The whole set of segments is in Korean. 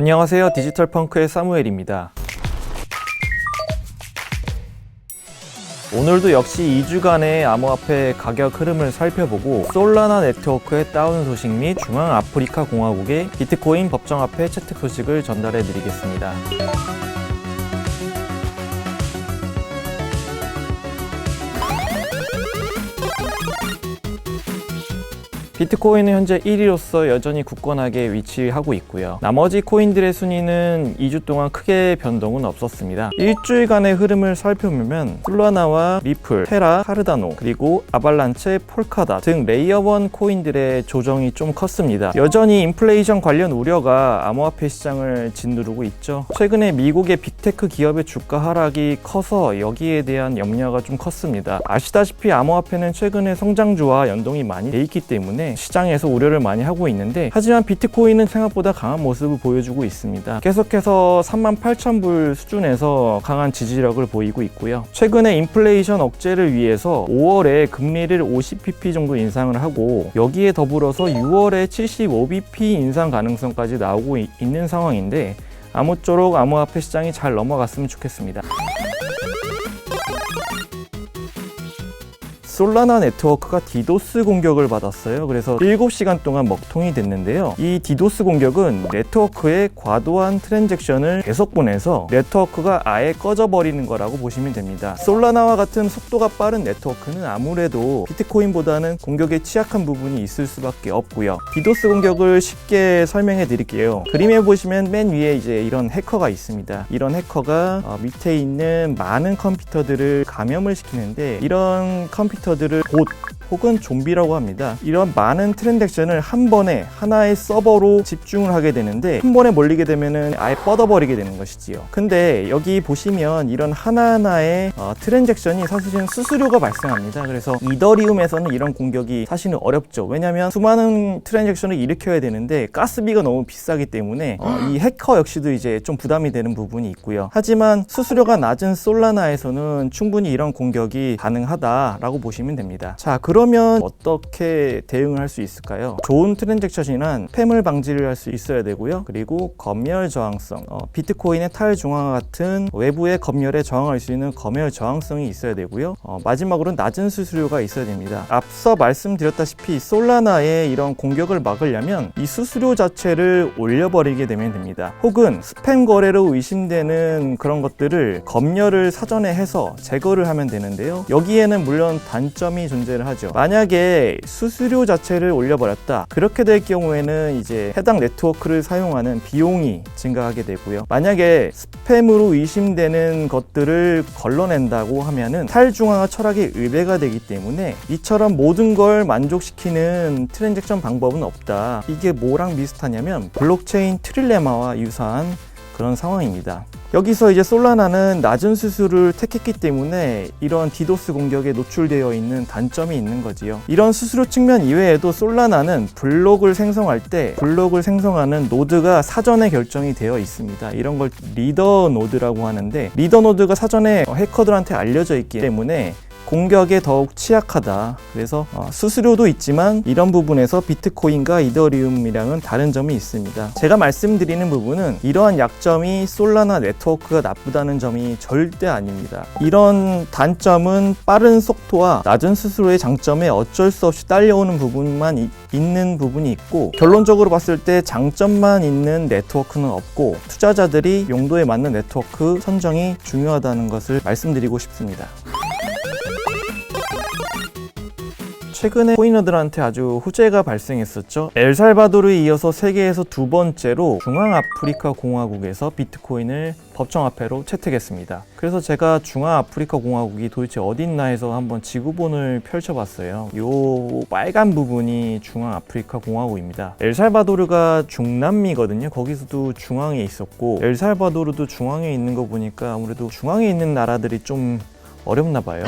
안녕하세요. 디지털 펑크의 사무엘입니다. 오늘도 역시 2주간의 암호화폐 가격 흐름을 살펴보고 솔라나 네트워크의 다운 소식 및 중앙 아프리카 공화국의 비트코인 법정화폐 채택 소식을 전달해 드리겠습니다. 비트코인은 현재 1위로서 여전히 굳건하게 위치하고 있고요. 나머지 코인들의 순위는 2주 동안 크게 변동은 없었습니다. 일주일간의 흐름을 살펴보면 솔라나와 리플, 테라, 카르다노, 그리고 아발란체, 폴카다 등 레이어 1 코인들의 조정이 좀 컸습니다. 여전히 인플레이션 관련 우려가 암호화폐 시장을 짓누르고 있죠. 최근에 미국의 빅테크 기업의 주가 하락이 커서 여기에 대한 염려가 좀 컸습니다. 아시다시피 암호화폐는 최근에 성장주와 연동이 많이 돼 있기 때문에 시장에서 우려를 많이 하고 있는데 하지만 비트코인은 생각보다 강한 모습을 보여주고 있습니다. 계속해서 38,000불 수준에서 강한 지지력을 보이고 있고요. 최근에 인플레이션 억제를 위해서 5월에 금리를 50bp 정도 인상을 하고 여기에 더불어서 6월에 75bp 인상 가능성까지 나오고 이- 있는 상황인데 아무쪼록 암호화폐 시장이 잘 넘어갔으면 좋겠습니다. 솔라나 네트워크가 디도스 공격을 받았어요. 그래서 7시간 동안 먹통이 됐는데요. 이 디도스 공격은 네트워크에 과도한 트랜잭션을 계속 보내서 네트워크가 아예 꺼져버리는 거라고 보시면 됩니다. 솔라나와 같은 속도가 빠른 네트워크는 아무래도 비트코인보다는 공격에 취약한 부분이 있을 수밖에 없고요. 디도스 공격을 쉽게 설명해 드릴게요. 그림에 보시면 맨 위에 이제 이런 해커가 있습니다. 이런 해커가 어, 밑에 있는 많은 컴퓨터들을 감염을 시키는데 이런 컴퓨터 들을 봇 혹은 좀비라고 합니다. 이런 많은 트랜잭션을 한 번에 하나의 서버로 집중을 하게 되는데 한 번에 몰리게 되면은 아예 뻗어버리게 되는 것이지요. 근데 여기 보시면 이런 하나하나의 어, 트랜잭션이 사실은 수수료가 발생합니다. 그래서 이더리움에서는 이런 공격이 사실은 어렵죠. 왜냐하면 수많은 트랜잭션을 일으켜야 되는데 가스비가 너무 비싸기 때문에 어, 이 해커 역시도 이제 좀 부담이 되는 부분이 있고요. 하지만 수수료가 낮은 솔라나에서는 충분히 이런 공격이 가능하다라고 보시면 됩니다. 자, 그 러면 어떻게 대응을 할 수 있을까요? 좋은 트랜잭션이란 폐물 방지를 할 수 있어야 되고요. 그리고 검열 저항성, 어, 비트코인의 탈중앙화 같은 외부의 검열에 저항할 수 있는 검열 저항성이 있어야 되고요. 어, 마지막으로 낮은 수수료가 있어야 됩니다. 앞서 말씀드렸다시피 솔라나의 이런 공격을 막으려면 이 수수료 자체를 올려버리게 되면 됩니다. 혹은 스팸 거래로 의심되는 그런 것들을 검열을 사전에 해서 제거를 하면 되는데요. 여기에는 물론 단점이 존재를 하죠. 만약에 수수료 자체를 올려버렸다. 그렇게 될 경우에는 이제 해당 네트워크를 사용하는 비용이 증가하게 되고요. 만약에 스팸으로 의심되는 것들을 걸러낸다고 하면은 탈중앙화 철학의 의뢰가 되기 때문에 이처럼 모든 걸 만족시키는 트랜잭션 방법은 없다. 이게 뭐랑 비슷하냐면 블록체인 트릴레마와 유사한 그런 상황입니다. 여기서 이제 솔라나는 낮은 수수료를 택했기 때문에 이런 디도스 공격에 노출되어 있는 단점이 있는 거지요. 이런 수수료 측면 이외에도 솔라나는 블록을 생성할 때 블록을 생성하는 노드가 사전에 결정이 되어 있습니다. 이런 걸 리더 노드라고 하는데 리더 노드가 사전에 해커들한테 알려져 있기 때문에 공격에 더욱 취약하다. 그래서 어, 수수료도 있지만 이런 부분에서 비트코인과 이더리움이랑은 다른 점이 있습니다. 제가 말씀드리는 부분은 이러한 약점이 솔라나 네트워크가 나쁘다는 점이 절대 아닙니다. 이런 단점은 빠른 속도와 낮은 수수료의 장점에 어쩔 수 없이 딸려오는 부분만 이- 있는 부분이 있고 결론적으로 봤을 때 장점만 있는 네트워크는 없고 투자자들이 용도에 맞는 네트워크 선정이 중요하다는 것을 말씀드리고 싶습니다. 최근에 코인러들한테 아주 호재가 발생했었죠. 엘살바도르에 이어서 세계에서 두 번째로 중앙아프리카 공화국에서 비트코인을 법정화폐로 채택했습니다. 그래서 제가 중앙아프리카 공화국이 도대체 어딨나 해서 한번 지구본을 펼쳐봤어요. 요 빨간 부분이 중앙아프리카 공화국입니다. 엘살바도르가 중남미거든요. 거기서도 중앙에 있었고 엘살바도르도 중앙에 있는 거 보니까 아무래도 중앙에 있는 나라들이 좀 어렵나 봐요.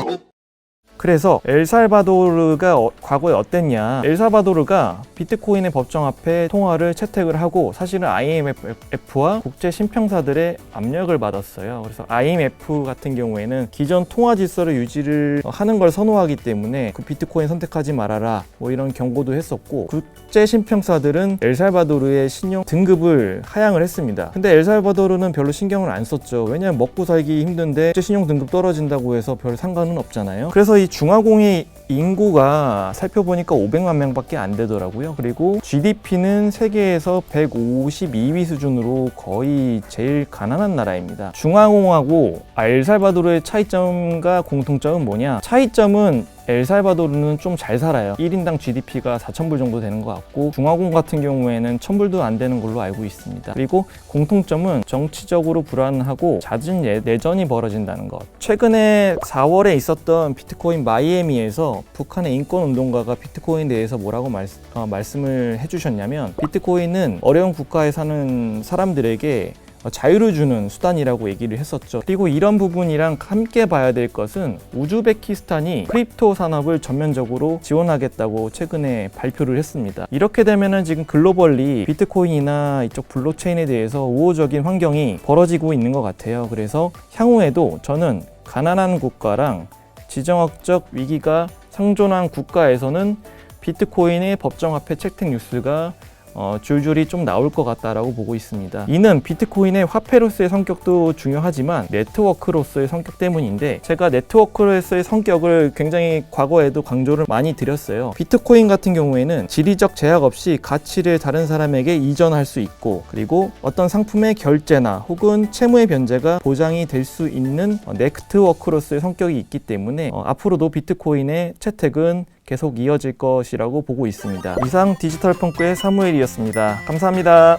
그래서 엘살바도르가 어- 과거에 어땠냐? 엘살바도르가 비트코인의 법정 앞에 통화를 채택을 하고 사실은 IMF와 국제 신평사들의 압력을 받았어요. 그래서 IMF 같은 경우에는 기존 통화 질서를 유지를 하는 걸 선호하기 때문에 그 비트코인 선택하지 말아라 뭐 이런 경고도 했었고 국제 신평사들은 엘살바도르의 신용 등급을 하향을 했습니다. 근데 엘살바도르는 별로 신경을 안 썼죠. 왜냐하면 먹고 살기 힘든데 국제 신용 등급 떨어진다고 해서 별 상관은 없잖아요. 그래서 이 중화공의 인구가 살펴보니까 500만 명밖에 안 되더라고요. 그리고 GDP는 세계에서 152위 수준으로 거의 제일 가난한 나라입니다. 중화공하고 엘살바도르의 차이점과 공통점은 뭐냐? 차이점은 엘살바도르는 좀 잘 살아요. 1인당 GDP가 4,000불 정도 되는 것 같고 중화공 같은 경우에는 1,000불도 안 되는 걸로 알고 있습니다. 그리고 공통점은 정치적으로 불안하고 잦은 예- 내전이 벌어진다는 것. 최근에 4월에 있었던 비트코인 마이애미에서 북한의 인권운동가가 비트코인 대해서 뭐라고 말, 어, 말씀을 해주셨냐면 비트코인은 어려운 국가에 사는 사람들에게 어, 자유를 주는 수단이라고 얘기를 했었죠. 그리고 이런 부분이랑 함께 봐야 될 것은 우즈베키스탄이 크립토 산업을 전면적으로 지원하겠다고 최근에 발표를 했습니다. 이렇게 되면은 지금 글로벌리 비트코인이나 이쪽 블록체인에 대해서 우호적인 환경이 벌어지고 있는 것 같아요. 그래서 향후에도 저는 가난한 국가랑 지정학적 위기가 상존한 국가에서는 비트코인의 법정화폐 채택 뉴스가 어, 줄줄이 좀 나올 것 같다라고 보고 있습니다. 이는 비트코인의 화폐로서의 성격도 중요하지만 네트워크로서의 성격 때문인데 제가 네트워크로서의 성격을 굉장히 과거에도 강조를 많이 드렸어요. 비트코인 같은 경우에는 지리적 제약 없이 가치를 다른 사람에게 이전할 수 있고 그리고 어떤 상품의 결제나 혹은 채무의 변제가 보장이 될 수 있는 어, 네트워크로서의 성격이 있기 때문에 어, 앞으로도 비트코인의 채택은 계속 이어질 것이라고 보고 있습니다. 이상 디지털 펑크의 사무엘이었습니다. 감사합니다.